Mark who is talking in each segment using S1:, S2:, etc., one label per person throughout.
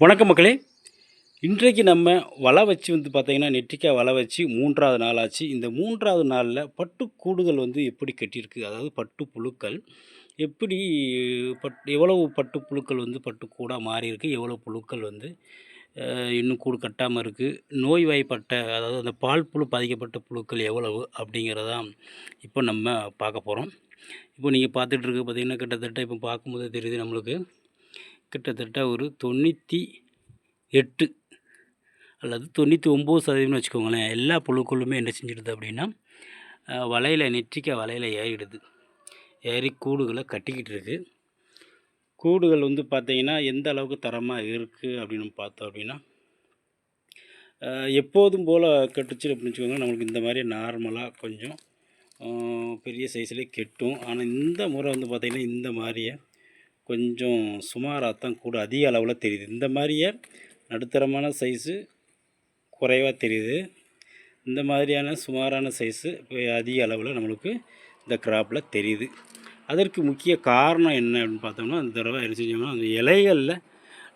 S1: வணக்கம் மக்களே. இன்றைக்கு நம்ம வலை வச்சு வந்து பார்த்திங்கன்னா நெற்றிக்காய் வலை வச்சு மூன்றாவது நாள் ஆச்சு. இந்த மூன்றாவது நாளில் பட்டுக்கூடுகள் வந்து எப்படி கட்டியிருக்கு? அதாவது பட்டு புழுக்கள். எப்படி பட் எவ்வளவு பட்டு புழுக்கள் வந்து பட்டுக்கூடாக கூடாக மாறியிருக்கு? எவ்வளோ புழுக்கள் வந்து இன்னும் கூடு கட்டாமல் இருக்குது நோய்வாய்ப்பட்ட அதாவது அந்த பால் புழு பாதிக்கப்பட்ட புழுக்கள் எவ்வளவு? அப்படிங்கிறதான் இப்போ நம்ம பார்க்க போகிறோம் இப்போ நீங்கள் பார்த்துட்ருக்கு பார்த்திங்கன்னா பார்த்தீங்கன்னா கிட்டத்தட்ட இப்போ பார்க்கும்போது தெரியுது நம்மளுக்கு. கிட்டத்தட்ட ஒரு தொண்ணூற்றி எட்டு அல்லது தொண்ணூற்றி ஒம்பது சதவீதம்னு வச்சுக்கோங்களேன். எல்லா புழுக்களுமே என்ன செஞ்சிடுது அப்படின்னா வலையில் நெற்றிக்க வலையில் ஏறிடுது. ஏறி கூடுகளை கட்டிக்கிட்டு இருக்குது கூடுகள் வந்து பார்த்திங்கன்னா எந்த அளவுக்கு தரமாக இருக்குது அப்படின்னு பார்த்தோம் அப்படின்னா எப்போதும் போல் கட்டுச்சு அப்படின்னு வச்சுக்கோங்க. நம்மளுக்கு இந்த மாதிரி நார்மலாக கொஞ்சம் பெரிய சைஸ்லேயே கெட்டும். ஆனால் இந்த முறை வந்து பார்த்திங்கன்னா இந்த மாதிரியே கொஞ்சம் சுமாராக தான் கூட அதிக அளவில் தெரியுது. இந்த மாதிரியே நடுத்தரமான சைஸு குறைவாக தெரியுது. இந்த மாதிரியான சுமாரான சைஸு இப்போ அதிக அளவில் நம்மளுக்கு இந்த கிராப்பில் தெரியுது. அதற்கு முக்கிய காரணம் என்ன அப்படின்னு பார்த்தோம்னா அந்த தடவை என்ன செஞ்சோம்னா அந்த இலைகளில்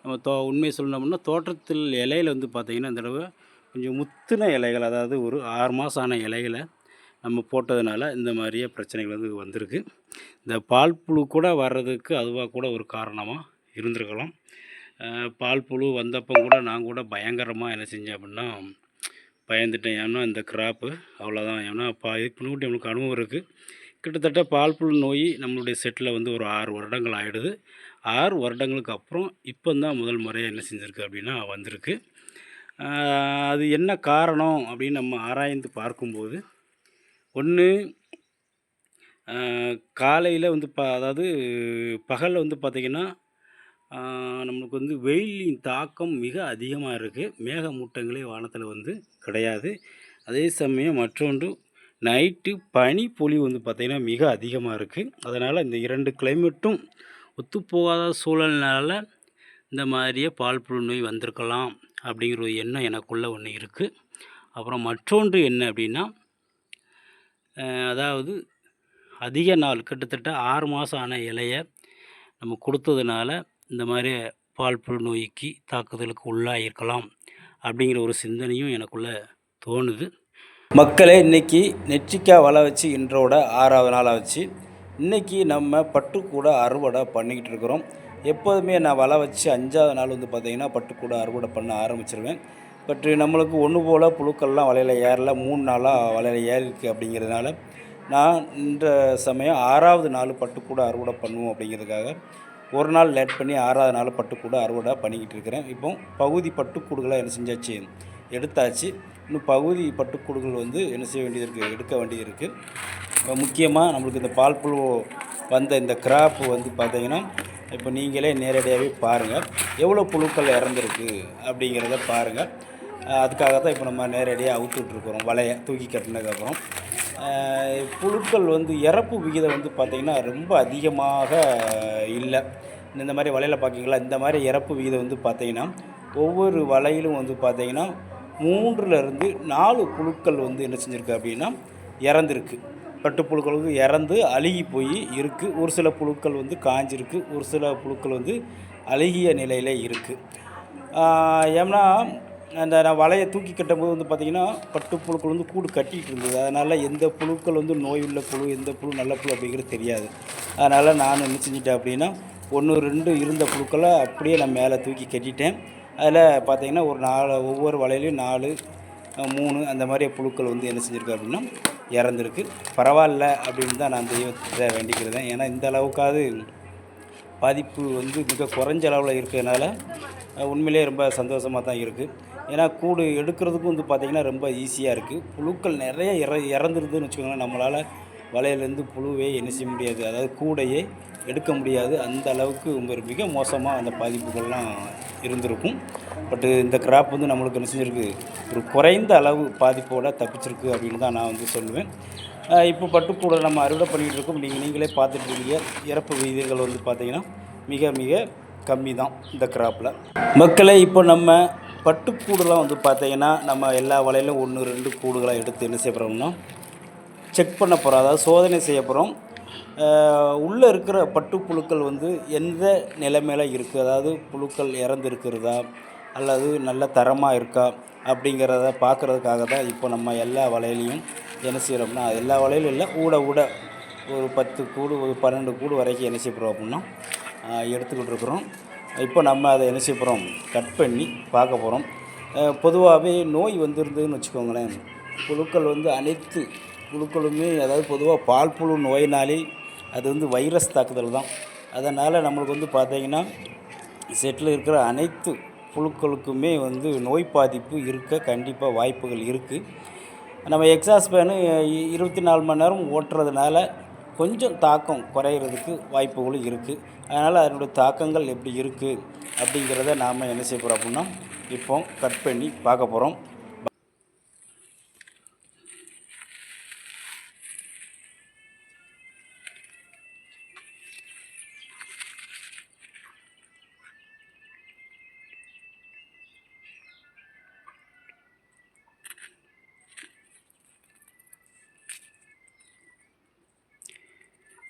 S1: நம்ம தோ உண்மையை சொல்லணும்னா தோட்டத்தில் இலையில் வந்து பார்த்திங்கன்னா இந்த தடவை கொஞ்சம் முத்தின இலைகள் அதாவது ஒரு ஆறு மாதம் ஆன இலைகளை நம்ம போட்டதுனால இந்த மாதிரியே பிரச்சனைகள் வந்து வந்திருக்கு. இந்த பால் புழு கூட வர்றதுக்கு அதுவாக கூட ஒரு காரணமாக இருந்திருக்கலாம். பால் புழு வந்தப்போ கூட நான் கூட பயங்கரமாக என்ன செஞ்சேன் அப்படின்னா பயந்துட்டேன். ஏன்னா இந்த கிராப்பு அவ்வளோதான் ஏன்னா பா இதுக்கு முன்னாடி நம்மளுக்கு அனுபவம் இருக்குது கிட்டத்தட்ட பால் புழு நோய் நம்மளுடைய செட்டில் வந்து ஒரு ஆறு வருடங்கள் ஆகிடுது ஆறு வருடங்களுக்கு அப்புறம் இப்போ தான் முதல் முறையாக என்ன செஞ்சுருக்கு அப்படின்னா வந்திருக்கு. அது என்ன காரணம் அப்படின்னு நம்ம ஆராய்ந்து பார்க்கும்போது ஒன்று காலையில் வந்து ப அதாவது பகலில் வந்து பார்த்திங்கன்னா நம்மளுக்கு வந்து வெயிலின் தாக்கம் மிக அதிகமாக இருக்குது மேகமூட்டங்களே வானத்தில் வந்து கிடையாது. அதே சமயம் மற்றொன்று நைட்டு பனி பொழிவு வந்து பார்த்திங்கன்னா மிக அதிகமாக இருக்குது அதனால் இந்த இரண்டு கிளைமேட்டும் ஒத்துப்போகாத சூழல்னால இந்த மாதிரியே பால் புழு நோய் வந்திருக்கலாம் அப்படிங்கிற ஒரு எண்ணம் எனக்குள்ளே ஒன்று இருக்குது அப்புறம் மற்றொன்று என்ன அப்படின்னா அதாவது அதிக நாள் கிட்டத்தட்ட ஆறு மாதம் ஆன இலையை நம்ம கொடுத்ததுனால இந்த மாதிரி பால் புழு நோய்க்கு தாக்குதலுக்கு உள்ளாகிருக்கலாம் அப்படிங்கிற ஒரு சிந்தனையும் எனக்குள்ளே தோணுது. மக்களே இன்றைக்கி நெற்றிக்காய் வலை வச்சு இன்றோட ஆறாவது நாளாக வச்சு இன்றைக்கி நம்ம பட்டுக்கூட அறுவடை பண்ணிக்கிட்டு இருக்கிறோம். எப்போதுமே நான் வலை வச்சு அஞ்சாவது நாள் வந்து பார்த்திங்கன்னா பட்டுக்கூட அறுவடை பண்ண ஆரம்பிச்சிருவேன். பட் நம்மளுக்கு ஒன்று போல் புழுக்கள்லாம் வலையில் ஏறல மூணு நாளாக வலையில் ஏறிருக்கு அப்படிங்கிறதுனால நான் இந்த சமயம் ஆறாவது நாள் பட்டுக்கூட அறுவடை பண்ணுவோம் அப்படிங்கிறதுக்காக ஒரு நாள் லேட் பண்ணி ஆறாவது நாள் பட்டுக்கூட அறுவடை பண்ணிக்கிட்டு இருக்கிறேன். இப்போ பகுதி பட்டுக்கூடுகளை என்ன செஞ்சாச்சு? எடுத்தாச்சு. இன்னும் பகுதி பட்டுக்கூடுகள் வந்து என்ன செய்ய வேண்டியது இருக்குது எடுக்க வேண்டியது இருக்குது முக்கியமாக நம்மளுக்கு இந்த பால் புழு வந்த இந்த கிராப்பு வந்து பார்த்திங்கன்னா இப்போ நீங்களே நேரடியாகவே பாருங்கள் எவ்வளோ புழுக்கள் இறந்துருக்கு அப்படிங்கிறத பாருங்கள் அதுக்காக தான் இப்போ நம்ம நேரடியாக அவுத்துட்ருக்குறோம் வலையை தூக்கி கட்டினதுக்கப்புறம். புழுக்கள் வந்து இறப்பு விகிதம் வந்து பார்த்திங்கன்னா ரொம்ப அதிகமாக இல்லை. இந்த மாதிரி வலையில் பார்க்கிங்களா? இந்த மாதிரி இறப்பு விகிதம் வந்து பார்த்திங்கன்னா ஒவ்வொரு வலையிலும் வந்து பார்த்திங்கன்னா மூன்றுலேருந்து நாலு புழுக்கள் வந்து என்ன செஞ்சுருக்கு அப்படின்னா இறந்துருக்கு. பட்டுப்புழுக்கள் வந்து இறந்து அழுகி போய் இருக்குது ஒரு சில புழுக்கள் வந்து காஞ்சிருக்கு. ஒரு சில புழுக்கள் வந்து அழுகிய நிலையில் இருக்குது ஏன்னா அந்த நான் வலையை தூக்கி கட்டும்போது வந்து பார்த்திங்கன்னா பட்டு புழுக்கள் வந்து கூடு கட்டிகிட்டு இருந்தது. அதனால் எந்த புழுக்கள் வந்து நோய் உள்ள புழு எந்த புழு நல்ல புழு அப்படிங்கிறது தெரியாது. அதனால் நான் என்ன செஞ்சிட்டேன் அப்படின்னா ஒன்று ரெண்டு இருந்த புழுக்களை அப்படியே நான் மேலே தூக்கி கட்டிட்டேன். அதில் பார்த்திங்கன்னா ஒரு நாலு ஒவ்வொரு வலையிலையும் நாலு மூணு அந்த மாதிரி புழுக்கள் வந்து என்ன செஞ்சுருக்கு அப்படின்னா இறந்துருக்கு. பரவாயில்ல அப்படின்னு தான் நான் தெய்வத்தை வேண்டிக்கிறேன். ஏன்னா இந்த அளவுக்காவது பாதிப்பு வந்து மிக குறைஞ்ச அளவில் இருக்கிறதுனால உண்மையிலே உண்மையிலேயே ரொம்ப சந்தோஷமாக தான் இருக்குது ஏன்னா கூடு எடுக்கிறதுக்கும் வந்து பார்த்திங்கன்னா ரொம்ப ஈஸியாக இருக்குது. புழுக்கள் நிறைய இற இறந்துருதுன்னு வச்சுக்கோங்களேன் நம்மளால் வலையிலேருந்து புழுவே என்ன செய்ய முடியாது. அதாவது கூடையே எடுக்க முடியாது. அந்த அளவுக்கு உங்கள் மிக மோசமாக அந்த பாதிப்புகள்லாம் இருந்திருக்கும். பட்டு இந்த கிராப் வந்து நம்மளுக்கு என்ன செஞ்சிருக்கு? ஒரு குறைந்த அளவு பாதிப்போடு தப்பிச்சிருக்கு அப்படின்னு தான் நான் வந்து சொல்லுவேன். இப்போ பட்டுக்கூட நம்ம அறுவடை பண்ணிகிட்டு இருக்கோம். நீங்கள் நீங்களே பார்த்துட்டு இருக்கீங்க. இறப்பு விகிதங்கள் வந்து பார்த்திங்கன்னா மிக மிக கம்மி தான் இந்த கிராப்பில் மக்களை இப்போ நம்ம பட்டுக்கூடுலாம் வந்து பார்த்தீங்கன்னா நம்ம எல்லா வலையிலும் ஒன்று ரெண்டு கூடுகளாக எடுத்து என்ன செய்ய போகிறோம்னா செக் பண்ண போகிறோம் அதாவது சோதனை செய்ய போகிறோம் உள்ளே இருக்கிற பட்டுப்புழுக்கள் வந்து எந்த நிலைமையில இருக்குது அதாவது புழுக்கள் இறந்துருக்கிறதா? அல்லது நல்ல தரமாக இருக்கா? அப்படிங்கிறத பார்க்குறதுக்காக தான் இப்போ நம்ம எல்லா வலையிலையும் என்ன செய்கிறோம்னா எல்லா வலையிலும் இல்லை ஊட ஊட ஒரு பத்து கூடு ஒரு பன்னெண்டு கூடு வரைக்கும் என்ன செய்ய போகிறோம் அப்படின்னா எடுத்துக்கிட்டு இருக்கிறோம். இப்போ நம்ம அதை என்ன செய்ய போகிறோம் கட் பண்ணி பார்க்க போகிறோம் பொதுவாகவே நோய் வந்திருந்ததுன்னு வச்சுக்கோங்களேன். புழுக்கள் வந்து அனைத்து புழுக்களுமே அதாவது பொதுவாக பால் புழு நோயினாலே அது வந்து வைரஸ் தாக்குதல் தான். அதனால் நம்மளுக்கு வந்து பார்த்திங்கன்னா செட்டில் இருக்கிற அனைத்து புழுக்களுக்குமே வந்து நோய் பாதிப்பு இருக்க கண்டிப்பாக வாய்ப்புகள் இருக்குது நம்ம எக்ஸாஸ் ஃபேனு இருபத்தி நாலு மணி நேரம் ஓட்டுறதுனால கொஞ்சம் தாக்கம் குறையிறதுக்கு வாய்ப்புகளும் இருக்குது அதனால் அதனுடைய தாக்கங்கள் எப்படி இருக்குது அப்படிங்கிறத நாம் என்ன செய்ய போகிறோம் அப்படின்னா இப்போ கட் பண்ணி பார்க்க போகிறோம்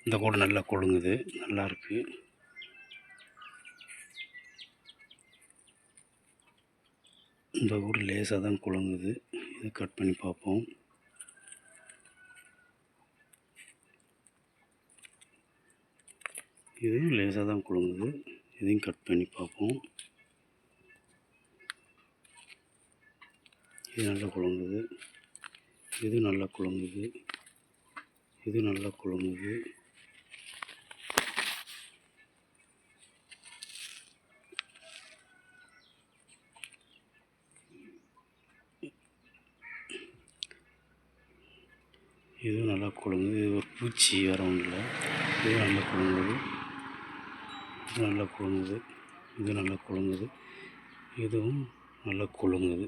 S1: இந்த கூடு நல்லா கொழுங்குது நல்லாயிருக்கு இந்த கூடு லேசாக தான் கொழுங்குது. இது கட் பண்ணி பார்ப்போம். இதுவும் லேசாக தான் கொழுங்குது. இதையும் கட் பண்ணி பார்ப்போம். இது நல்லா குழங்குது. இது நல்லா குழங்குது. இது நல்லா குழங்குது. இதுவும் நல்லா கொழுங்குது இது ஒரு பூச்சி வர ஒன்றும் இல்லை இது நல்லா குலுங்குது இது நல்லா குலுங்குது இது நல்லா குலுங்குது இதுவும் நல்லா குலுங்குது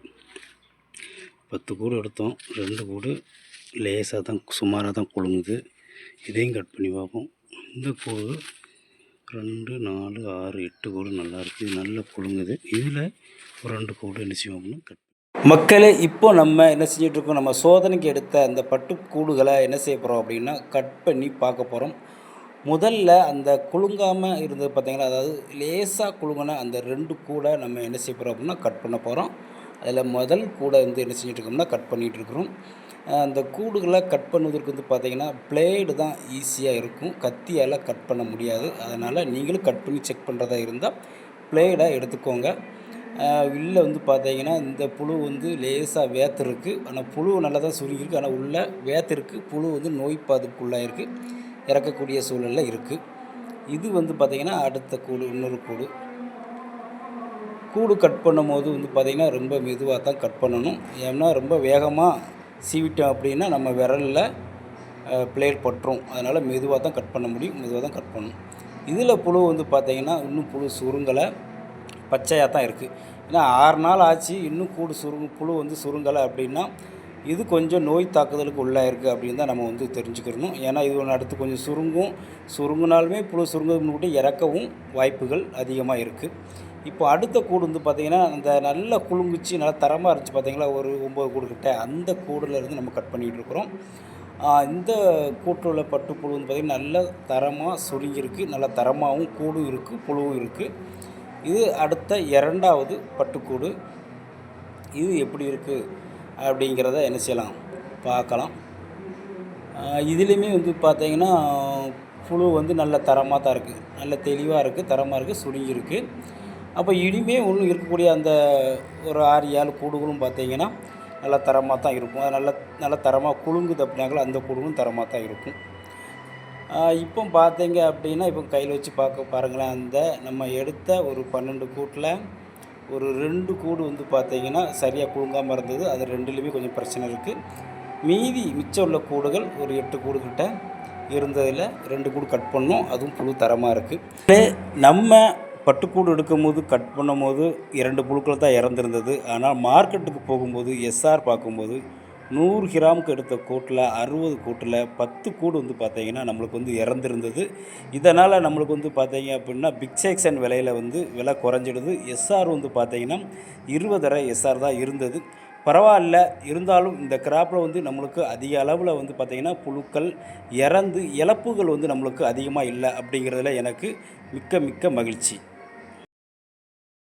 S1: பத்து கூடு எடுத்தோம். ரெண்டு கூடு லேசாக தான் சுமாராக தான் குலுங்குது இதையும் கட் பண்ணி பார்ப்போம். இந்த கூடு ரெண்டு நாலு ஆறு எட்டு கூடு நல்லா இருக்குது இது நல்லா குலுங்குது இதில் ஒரு ரெண்டு கூடு என்ன செய்வோம்னா கட் மக்களே இப்போ நம்ம என்ன செஞ்சிட்ருக்கோம்? நம்ம சோதனைக்கு எடுத்த அந்த பட்டுக்கூடுகளை என்ன செய்ய போகிறோம் அப்படின்னா கட் பண்ணி பார்க்க போகிறோம் முதல்ல அந்த குலுங்காமல் இருந்தது பார்த்தீங்களா? அதாவது லேசாக குலுங்கின அந்த ரெண்டு கூடை நம்ம என்ன செய்ய போகிறோம் அப்படின்னா கட் பண்ண போகிறோம் அதில் முதல் கூடை வந்து என்ன செஞ்சிட்ருக்கோம்னா கட் பண்ணிகிட்ருக்குறோம். அந்த கூடுகளை கட் பண்ணுவதற்கு வந்து பார்த்திங்கன்னா பிளேடு தான் ஈஸியாக இருக்கும். கத்தியால் கட் பண்ண முடியாது. அதனால் நீங்களும் கட் பண்ணி செக் பண்ணுறதா இருந்தால் பிளேடை எடுத்துக்கோங்க. உள்ளே வந்து பார்த்தீங்கன்னா இந்த புழு வந்து லேசாக வேத்திருக்கு. ஆனால் புழு நல்லா தான் சுருங்கியிருக்கு. ஆனால் உள்ளே வேத்திருக்கு. புழு வந்து நோய் பாதிப்புக்குள்ளாக இருக்குது இறக்கக்கூடிய சூழலில் இருக்குது இது வந்து பார்த்திங்கன்னா அடுத்த கூடு இன்னொரு கூடு. கூடு கட் பண்ணும்போது வந்து பார்த்திங்கன்னா ரொம்ப மெதுவாக தான் கட் பண்ணணும். ஏன்னா ரொம்ப வேகமாக சீவிட்டோம் அப்படின்னா நம்ம விரலில் பிளேட் பட்டுரும். அதனால் மெதுவாக தான் கட் பண்ண முடியும். மெதுவாக தான் கட் பண்ணணும். இதில் புழு வந்து பார்த்திங்கன்னா இன்னும் புழு சுருங்கலை. பச்சையாக தான் இருக்குது ஏன்னா ஆறு நாள் ஆச்சு இன்னும் கூடு சுருங்கு புழு வந்து சுருங்கலை அப்படின்னா இது கொஞ்சம் நோய் தாக்குதலுக்கு உள்ளாயிருக்கு அப்படின்னு தான் நம்ம வந்து தெரிஞ்சுக்கிறணும். ஏன்னா இது ஒன்று அடுத்து கொஞ்சம் சுருங்கும். சுருங்கினாலுமே புழு சுருங்கிறது கூட இறக்கவும் வாய்ப்புகள் அதிகமாக இருக்குது இப்போ அடுத்த கூடு வந்து பார்த்திங்கன்னா அந்த நல்ல குலுங்குச்சு நல்லா தரமாக இருந்துச்சு பார்த்திங்களா ஒரு ஒம்பது கூடு கிட்ட. அந்த கூடுலேருந்து நம்ம கட் பண்ணிகிட்டு இருக்கிறோம். இந்த கூட்டுள்ள உள்ள பட்டுப்புழு வந்து பார்த்திங்கன்னா நல்ல தரமாக சுருங்கியிருக்கு. நல்ல தரமாகவும் கூடும் இருக்குது புழுவும் இருக்குது இது அடுத்த இரண்டாவது பட்டுக்கூடு. இது எப்படி இருக்குது அப்படிங்கிறத என்ன செய்யலாம்? பார்க்கலாம். இதுலேயுமே வந்து பார்த்திங்கன்னா புழு வந்து நல்ல தரமாக தான் இருக்குது நல்ல தெளிவாக இருக்குது தரமாக இருக்குது சுருங்கியிருக்கு அப்போ இனிமே ஒன்றும் இருக்கக்கூடிய அந்த ஒரு ஆறு ஏழு கூடுகளும் பார்த்தீங்கன்னா நல்ல தரமாக தான் இருக்கும். அது நல்ல நல்ல தரமாக குழுங்குது அப்படின்னாங்களோ அந்த கூடுகளும் தரமாக தான் இருக்கும். இப்போ பார்த்தீங்க அப்படின்னா இப்போ கையில் வச்சு பார்க்க பாருங்களேன். அந்த நம்ம எடுத்த ஒரு பன்னெண்டு கூட்டில் ஒரு ரெண்டு கூடு வந்து பார்த்தீங்கன்னா சரியாக குழுங்காமல் இருந்தது. அது ரெண்டுலேயுமே கொஞ்சம் பிரச்சனை இருக்குது மீதி மிச்சம் உள்ள கூடுகள் ஒரு எட்டு கூடு கிட்ட இருந்ததில் ரெண்டு கூடு கட் பண்ணோம். அதுவும் புழு தரமாக இருக்குது நம்ம பட்டுக்கூடு எடுக்கும்போது கட் பண்ணும்போது இரண்டு புழுக்கள் தான் இறந்துருந்தது. ஆனால் மார்க்கெட்டுக்கு போகும்போது எஸ்ஆர் பார்க்கும்போது நூறு கிராமுக்கு எடுத்த கூட்டில் அறுபது கூட்டில் பத்து கூடு வந்து பார்த்திங்கன்னா நம்மளுக்கு வந்து இறந்துருந்தது. இதனால் நம்மளுக்கு வந்து பார்த்தீங்க அப்படின்னா பிக் செக்ஷன் விலையில் வந்து விலை குறைஞ்சிடுது. எஸ்ஆர் வந்து பார்த்திங்கன்னா இருபதரை எஸ்ஆர் தான் இருந்தது. பரவாயில்ல. இருந்தாலும் இந்த கிராப்பில் வந்து நம்மளுக்கு அதிக அளவில் வந்து பார்த்திங்கன்னா புழுக்கள் இறந்து இழப்புகள் வந்து நம்மளுக்கு அதிகமாக இல்லை அப்படிங்கிறதுல எனக்கு மிக்க மிக்க மகிழ்ச்சி.